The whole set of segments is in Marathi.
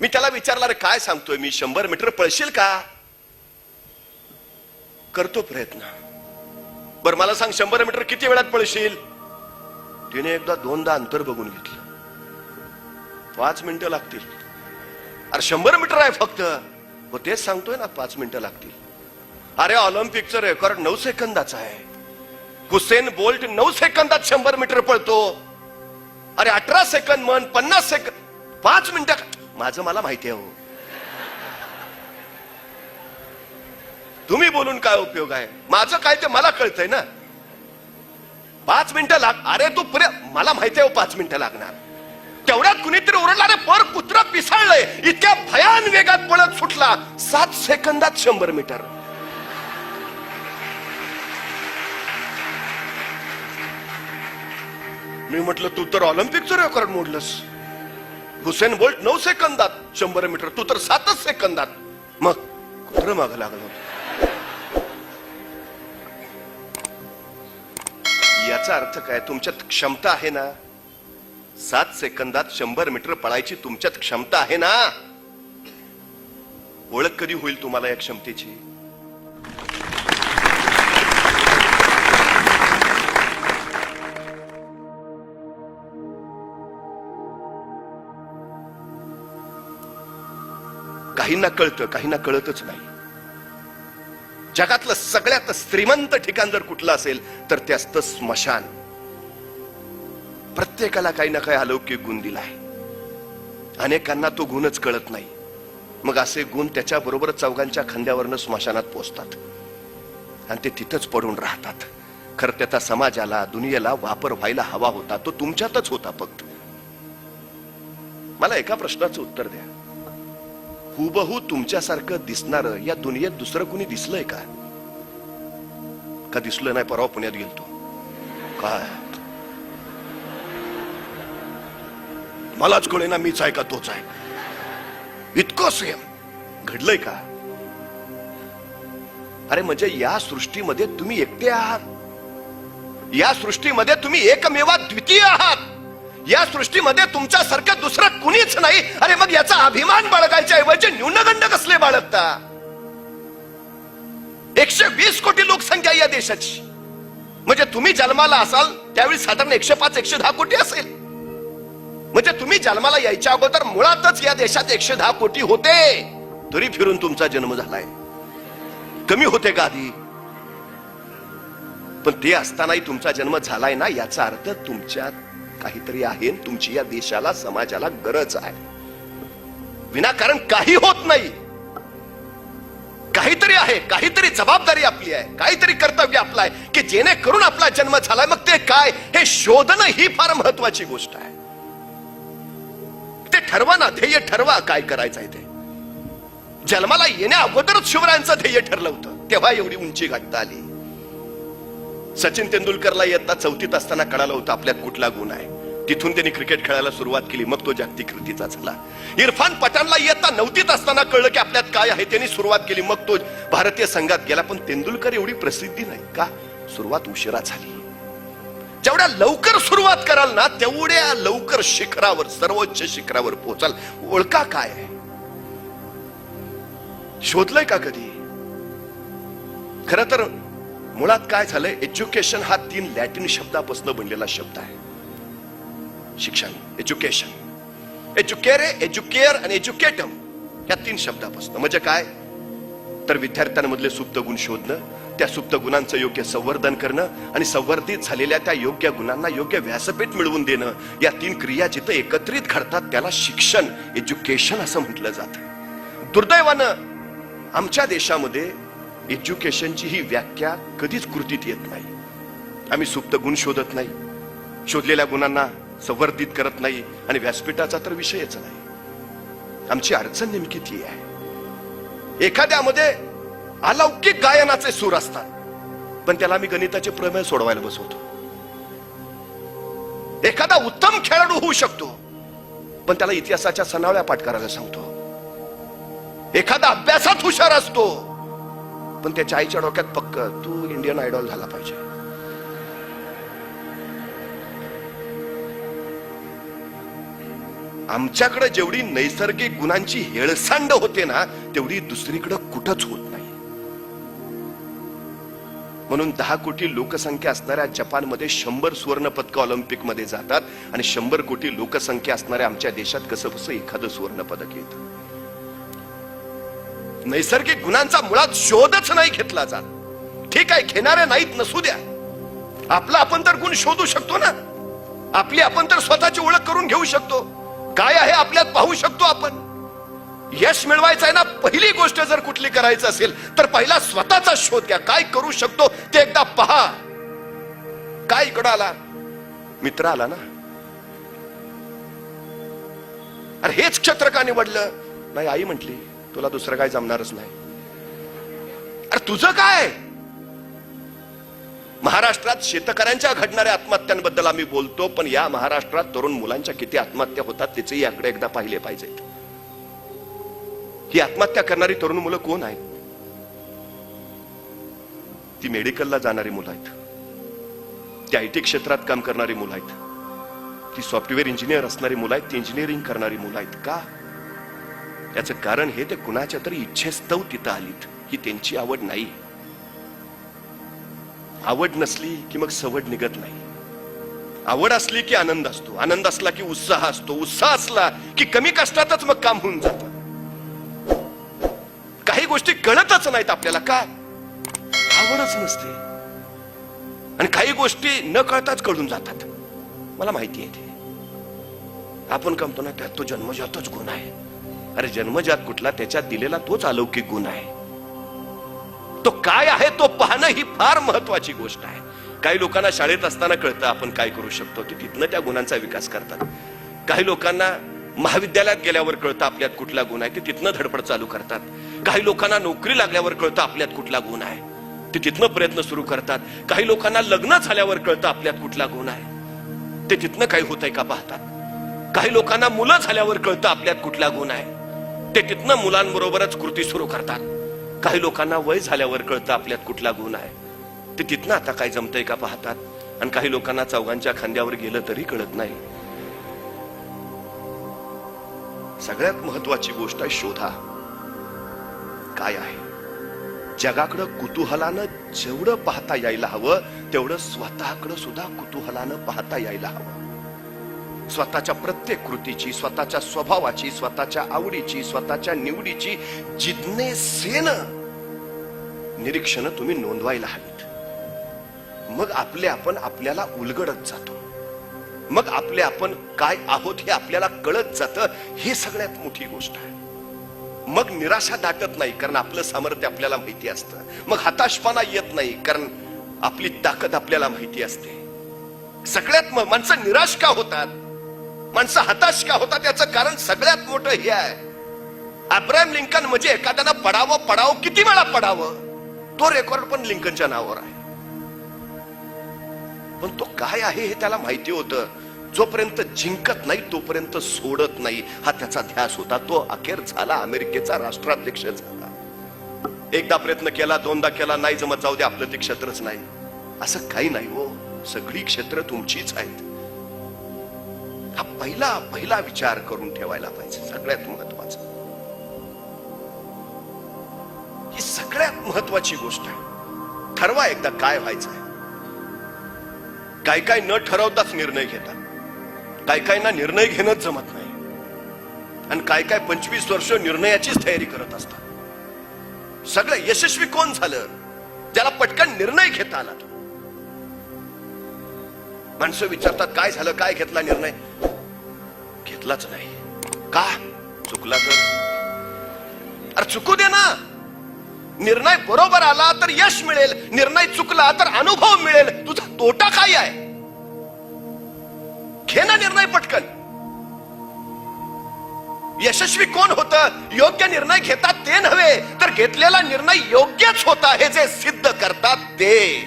मी त्याला विचारला रे काय सांगतोय मी? शंभर मीटर पळशील का? करतो प्रयत्न. बर मला सांग शंभर मीटर किती वेळात पळशील? तिने एकदा दोनदा अंतर बघून घेतलं. पाच मिनिटं लागतील. अरे शंभर मीटर आहे फक्त. व तेच सांगतोय ना पाच मिनिटं लागतील. अरे ऑलिम्पिकचं रेकॉर्ड नऊ सेकंदाचा आहे. हुसेन बोल्ट नऊ सेकंदात शंभर मीटर पळतो. अरे अठरा सेकंद म्हण पन्नास सेकंद. पाच मिनिटं माझं मला माहिती आहे हो. तुम्ही बोलून काय उपयोग आहे? माझं काय ते मला कळतंय ना? पाच मिनिटं लाग अरे तू पुरे मला माहिती आहे हो पाच मिनिटं लागणार. तेवढ्यात कुणीतरी ओरडला रे पर कुत्रा पिसाळलंय. इतक्या भयान वेगात पळत सुटला सात सेकंदात शंभर मीटर. मी म्हटलं तू तर ऑलिम्पिकचं रेकॉर्ड मोडलंस. हुसेन बोल्ट नऊ सेकंदात शंभर मीटर तू तर सातच सेकंदात. मग कुत्र माग लागलं याचा अर्थ काय? तुमच्यात क्षमता आहे ना? सात सेकंदात शंभर मीटर पळायची तुमच्यात क्षमता आहे ना? ओळख कधी होईल तुम्हाला या क्षमतेची? काहींना कळतं काहींना कळतच नाही. जगातलं सगळ्यात श्रीमंत ठिकाण जर कुठलं असेल तर ते असतं स्मशान. प्रत्येकाला काही ना काही अलौकिक गुण दिला आहे अनेकांना तो गुणच कळत नाही. मग असे गुण त्याच्या बरोबर चौघांच्या खांद्यावरनं स्मशानात पोचतात. आणि ते तिथंच पडून राहतात. खरं त्याचा समाजाला दुनियेला वापर व्हायला हवा होता तो तुमच्यातच होता फक्त. मला एका प्रश्नाचं उत्तर द्या. हुबहू तुमच्यासारखं दिसणार या दुनियेत दुसरं कुणी दिसलंय का? का दिसलं नाही? परवा पुण्यात गेलतो काय? मलाच कळे ना मीच आहे का तोच आहे. इतकं सेम घडलंय का? अरे म्हणजे या सृष्टीमध्ये तुम्ही एकटे आहात? या सृष्टीमध्ये तुम्ही एकमेवा द्वितीय आहात. या सृष्टीमध्ये तुमच्यासारखं दुसरं कुणीच नाही. अरे मग याचा अभिमान बाळगायच्या ऐवजी न्यूनगंड कसले बाळगता? एकशे वीस कोटी लोकसंख्या या देशाची. म्हणजे तुम्ही जन्माला असाल त्यावेळी साधारण एकशे पाच एकशे दहा कोटी असेल. म्हणजे तुम्ही जन्माला यायच्या अगोदर मुळातच या देशात एकशे दहा कोटी होते. तरी फिरून तुमचा जन्म झालाय. कमी होते का आधी? पण ते असतानाही तुमचा जन्म झालाय ना याचा अर्थ तुमच्यात काहीतरी आहे तुमची या देशाला समाजाला गरज आहे. विनाकारण काही होत नाही. काहीतरी आहे काहीतरी जबाबदारी आपली आहे काहीतरी कर्तव्य आपलं आहे की जेणेकरून आपला जन्म झालाय. मग ते काय? हे शोधणं ही फार महत्वाची गोष्ट आहे. ते ठरवा ना ध्येय ठरवा काय करायचंय ते. जन्माला येण्या अगोदरच शिवरायांचं ध्येय ठरलं होतं. तेव्हा एवढी उंची गाठता आली. सचिन तेंडुलकरला इयत्ता चौथीत असताना कळालं होतं आपल्यात कुठला गुण आहे. तिथून त्यांनी क्रिकेट खेळायला सुरुवात केली मग तो जागतिक कृतीचा झाला. इरफान पठाणला इयत्ता नवतीत असताना कळलं की आपल्यात काय आहे त्यांनी सुरुवात केली मग तो भारतीय संघात गेला. पण तेंडुलकर एवढी प्रसिद्धी नाही का? सुरुवात उशिरा झाली. जेवढ्या लवकर सुरुवात कराल ना तेवढ्या लवकर शिखरावर सर्वोच्च शिखरावर पोहोचाल. ओळखा काय आहे? शोधलंय का कधी? खर तर मुळात काय झालंय? एज्युकेशन हा तीन लॅटिन शब्दापासून बनलेला शब्द आहे. शिक्षण एज्युकेशन एज्युकेरे एज्युकेअर आणि एज्युकेटम या तीन शब्दापासून. म्हणजे काय? तर विद्यार्थ्यांमधले सुप्त गुण शोधणं त्या सुप्त गुणांचं योग्य संवर्धन करणं आणि संवर्धित झालेल्या त्या योग्य गुणांना योग्य व्यासपीठ मिळवून देणं या तीन क्रिया जिथं एकत्रित घडतात त्याला शिक्षण एज्युकेशन असं म्हटलं जातं. दुर्दैवानं आमच्या देशामध्ये एज्युकेशनची ही व्याख्या कधीच कृतीत येत नाही. आम्ही सुप्त गुण शोधत नाही. शोधलेल्या गुणांना संवर्धित करत नाही आणि व्यासपीठाचा तर विषयच नाही. आमची अडचण नेमकी ती आहे. एखाद्यामध्ये अलौकिक गायनाचे सूर असतात पण त्याला आम्ही गणिताचे प्रमेय सोडवायला बसवतो. एखादा उत्तम खेळाडू होऊ शकतो पण त्याला इतिहासाच्या सणावळ्या पाठ करायला सांगतो. एखादा अभ्यासात हुशार असतो पण त्याच्या आईच्या डोक्यात पक्क तू इंडियन आयडॉल झाला पाहिजे. आमच्याकडे जेवढी नैसर्गिक गुणांची हेळसांड होते ना तेवढी दुसरीकडे कुठंच होत नाही. म्हणून दहा कोटी लोकसंख्या असणाऱ्या जपानमध्ये शंभर सुवर्ण पदक ऑलिम्पिकमध्ये जातात आणि शंभर कोटी लोकसंख्या असणाऱ्या आमच्या देशात कसं कसं एखादं सुवर्ण पदक येत. नैसर्गिक गुणांचा मुळात शोधच नाही घेतला जात. ठीक आहे घेणारे नाहीत नसू द्या. आपला आपण तर गुण शोधू शकतो ना? आपली आपण तर स्वतःची ओळख करून घेऊ शकतो. काय आहे आपल्यात पाहू शकतो आपण. यश मिळवायचं आहे ना पहिली गोष्ट जर कुठली करायचं असेल तर पहिला स्वतःचा शोध घ्या. काय करू शकतो ते एकदा पहा. काय इकडं आला? मित्र आला ना? अरे हेच क्षेत्र का निवडलं? नाही आई म्हटली तुला दुसरं काय जमणारच नाही. अरे तुझं काय? महाराष्ट्रात शेतकऱ्यांच्या घडणाऱ्या आत्महत्यांबद्दल आम्ही बोलतो पण या महाराष्ट्रात तरुण मुलांच्या किती आत्महत्या होतात त्याचेही आकडे एकदा पाहिले पाहिजेत ही आत्महत्या करणारी तरुण मुलं कोण आहेत? ती मेडिकलला जाणारी मुलं आहेत. ती आय टी क्षेत्रात काम करणारी मुलं आहेत. ती सॉफ्टवेअर इंजिनियर असणारी मुलं आहेत. ती इंजिनिअरिंग करणारी मुलं आहेत. का? याचं कारण हे ते कुणाच्या तरी इच्छेस्तव तिथं आलीत ही त्यांची आवड नाही. आवड नसली की मग सवड निघत नाही. आवड असली की आनंद असतो. आनंद असला की उत्साह असतो. उत्साह असला की कमी कष्टातच मग काम होऊन जात. काही गोष्टी कळतच नाहीत आपल्याला. का? आवडच नसते. आणि काही गोष्टी न कळताच कळून जातात. मला माहिती आहे ते. आपण कमतो ना त्यात तो जन्मजातच गुण आहे. अरे जन्मजात कुठला त्याच्यात दिलेला तोच अलौकिक गुण आहे. तो काय आहे तो पाहणं ही फार महत्वाची गोष्ट आहे. काही लोकांना शाळेत असताना कळतं आपण काय करू शकतो ते तिथनं त्या गुणांचा विकास करतात. काही लोकांना महाविद्यालयात गेल्यावर कळतं आपल्यात कुठला गुण आहे ते तिथनं धडपड चालू करतात. काही लोकांना नोकरी लागल्यावर कळतं आपल्यात कुठला गुण आहे ते तिथनं प्रयत्न सुरू करतात. काही लोकांना लग्न झाल्यावर कळतं आपल्यात कुठला गुण आहे ते तिथनं काही होत आहे का पाहतात. काही लोकांना मुलं झाल्यावर कळतं आपल्यात कुठला गुण आहे ते तिथनं मुलांबरोबरच कृती सुरू करतात. काही लोकांना वय झाल्यावर कळतं आपल्यात कुठला गुण आहे. ते तिथनं आता काय जमतंय का पाहतात. आणि काही लोकांना चौघांच्या खांद्यावर गेलं तरी कळत नाही. सगळ्यात महत्वाची गोष्ट आहे शोधा. काय आहे? जगाकडं कुतूहलानं जेवढं पाहता यायला हवं तेवढं स्वतःकडं सुद्धा कुतूहलानं पाहता यायला हवं. स्वतःच्या प्रत्येक कृतीची स्वतःच्या स्वभावाची स्वतःच्या आवडीची स्वतःच्या निवडीची जिज्ञेसेन निरीक्षण तुम्ही नोंदवायला हवीत. मग आपले आपण आपल्याला उलगडत जातो. मग आपले आपण काय आहोत हे आपल्याला कळत जातं हे सगळ्यात मोठी गोष्ट आहे. मग निराशा दाटत नाही कारण आपलं सामर्थ्य आपल्याला माहिती असतं. मग हताशपणा येत नाही कारण आपली ताकद आपल्याला माहिती असते. सगळ्यात माणसं निराश का होतात? माणसं हताश का होता त्याचं कारण सगळ्यात मोठं हे आहे. अब्राहम लिंकन म्हणजे एखाद्यानं पडावं पडावं किती वेळा पडावं? तो रेकॉर्ड पण लिंकनच्या नावावर आहे. पण तो काय आहे हे त्याला माहिती होतं. जोपर्यंत जिंकत नाही तोपर्यंत सोडत नाही. हा त्याचा ध्यास होता. तो अखेर झाला अमेरिकेचा राष्ट्राध्यक्ष झाला. एकदा प्रयत्न केला दोनदा केला नाही जमत जाऊ दे आपलं ते क्षेत्रच नाही. असं काही नाही हो. सगळी क्षेत्र तुमचीच आहेत. हा पहिला पहिला विचार करून ठेवायला पाहिजे. सगळ्यात महत्त्वाचा. ही सगळ्यात महत्वाची गोष्ट आहे. ठरवा एकदा काय व्हायचं आहे काय काय न ठरवताच निर्णय घेतात. काय काय ना निर्णय घेणंच जमत नाही. आणि काय काय पंचवीस वर्ष निर्णयाचीच तयारी करत असतात. सगळं यशस्वी कोण झालं? ज्याला पटकन निर्णय घेता आला माणसं विचारतात काय झालं? काय घेतला निर्णय? घेतलाच नाही. का? चुकला तर. अरे चुकू दे ना. निर्णय बरोबर आला तर यश मिळेल. निर्णय चुकला तर अनुभव मिळेल. तुझा तोटा काय आहे? घे ना निर्णय पटकन. यशस्वी कोण होत? योग्य निर्णय घेतात ते नव्हे. तर घेतलेला निर्णय योग्यच होता. हे जे सिद्ध करतात ते.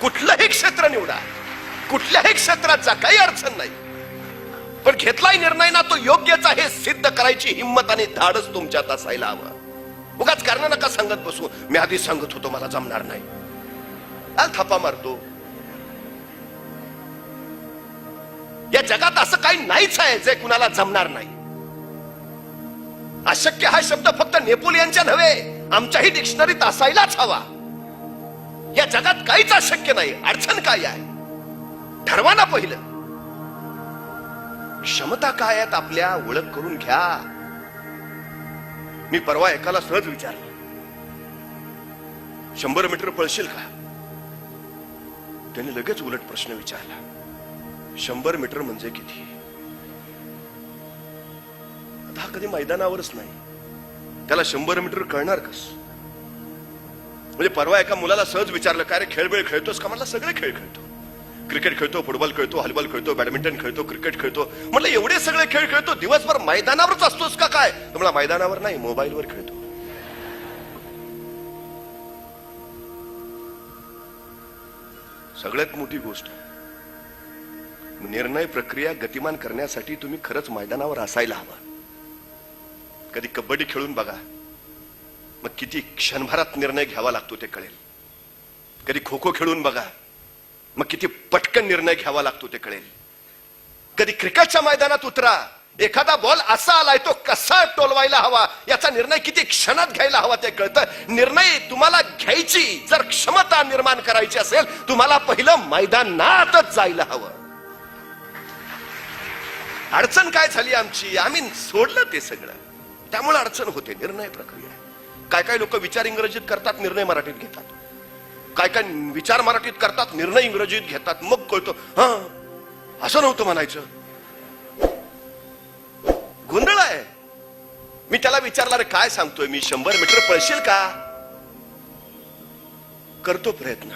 कुठलंही क्षेत्र निवडा. कुठल्याही क्षेत्राचा काही अडचण नाही. पण घेतलाय निर्णय ना तो योग्यच आहे सिद्ध करायची हिंमत आणि धाडस तुमच्यात असायला हवं. उगाच कारण नका सांगत बसू. मी आधी सांगत होतो मला जमणार नाही. थापा मारतो. या जगात असं काही नाहीच आहे जे कुणाला जमणार नाही. अशक्य हा शब्द फक्त नेपोलियनच्या नव्हे आमच्याही डिक्शनरीत असायलाच हवा. या जगात काहीच अशक्य नाही. अडचण काय आहे? ठरवा ना पहिलं. क्षमता काय आहेत आपल्या? ओळख करून घ्या. मी परवा एकाला सहज विचारलं. शंभर मीटर पळशील का? त्याने लगेच उलट प्रश्न विचारला. शंभर मीटर म्हणजे किती? आता हा कधी मैदानावरच नाही. त्याला शंभर मीटर कळणार कस? म्हणजे परवा एका मुलाला सहज विचारलं काय रे खेळ वेळ खेळतोस का? मला सगळे खेळ खेळतो. क्रिकेट खेळतो फुटबॉल खेळतो हॉलीबॉल खेळतो बॅडमिंटन खेळतो क्रिकेट खेळतो. म्हटलं एवढे सगळे खेळ खेळतो दिवसभर मैदानावरच असतोस का काय? तुम्हाला मैदानावर नाही मोबाईलवर खेळतो. सगळ्यात मोठी गोष्ट निर्णय प्रक्रिया गतिमान करण्यासाठी तुम्ही खरंच मैदानावर असायला हवा. कधी कबड्डी खेळून बघा मग किती क्षणभरात निर्णय घ्यावा लागतो ते कळेल. कधी खो खो खेळून बघा मग किती पटकन निर्णय घ्यावा लागतो ते कळेल. कधी क्रिकेटच्या मैदानात उतरा एखादा बॉल असा आलाय तो कसा टोलवायला हवा याचा निर्णय किती क्षणात घ्यायला हवा ते कळतं. निर्णय तुम्हाला घ्यायची जर क्षमता निर्माण करायची असेल तुम्हाला पहिलं मैदानातच जायला हवं. अडचण काय झाली आमची? आम्ही सोडलं ते सगळं. त्यामुळे अडचण होते निर्णय प्रक्रिया. काय काय लोक विचार इंग्रजीत करतात निर्णय मराठीत घेतात. काय काय विचार मराठीत करतात निर्णय इंग्रजीत घेतात मग कळतो हा असं नव्हतं म्हणायचं. गोंधळ आहे. मी त्याला विचारला रे काय सांगतोय मी शंभर मीटर पळशील का? करतो प्रयत्न.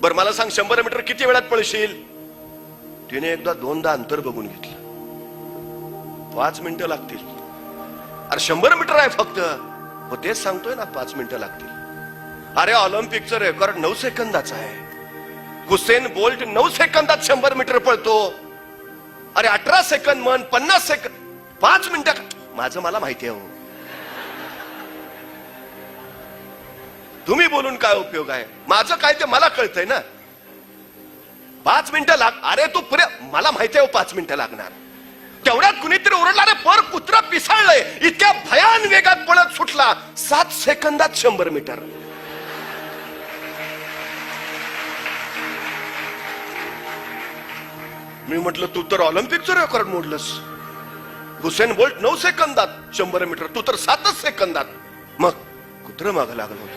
बर मला सांग शंभर मीटर किती वेळात पळशील? तिने एकदा दोनदा अंतर बघून घेतलं. पाच मिनिटं लागतील. अरे शंभर मीटर आहे फक्त. हो तेच सांगतोय ना पाच मिनिटं लागतील. अरे ऑलिम्पिकचं रेकॉर्ड नऊ सेकंदाचं आहे. हुसेन बोल्ट नऊ सेकंदात शंभर मीटर पळतो. अरे अठरा सेकंद म्हण पन्नास सेकंद पाच मिनिटात माझं मला माहिती आहे हो. तुम्ही बोलून काय उपयोग आहे? माझं काय ते मला कळतंय ना? पाच मिनिटं लाग अरे तू पुरे मला माहिती आहे हो पाच मिनिटं लागणार. तेवढ्यात कुणीतरी ओरडला रे पर कुत्रा पिसाळलंय. इतक्या भयान वेगात पळत सुटला. सात सेकंदात शंभर मीटर. मी म्हटलं तू तर ऑलिम्पिकचं रेकॉर्ड मोडलंस. हुसेन बोल्ट नऊ सेकंदात शंभर मीटर. तू तर सातच सेकंदात. मग कुत्र माग लागलं होत.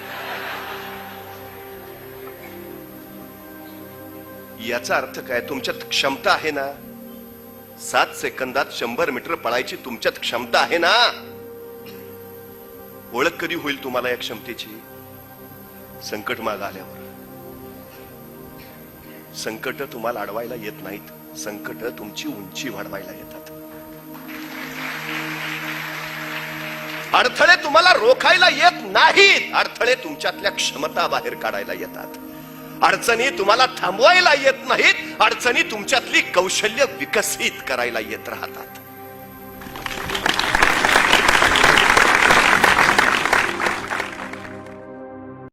याचा अर्थ काय? तुमच्यात क्षमता आहे ना? सात सेकंदात शंभर मीटर पळायची तुमच्यात क्षमता आहे ना? ओळख कधी होईल तुम्हाला या क्षमतेची? संकट माग आल्यावर. संकट तुम्हाला अडवायला येत नाहीत. संकट तुमची उंची वाढवायला येतात. अडथळे तुम्हाला रोखायला येत नाहीत. अडथळे तुमच्यातल्या क्षमता बाहेर काढायला येतात. अडचणी तुम्हाला थांबवायला येत नाहीत. अडचणी तुमच्यातली कौशल्य विकसित करायला येत राहतात.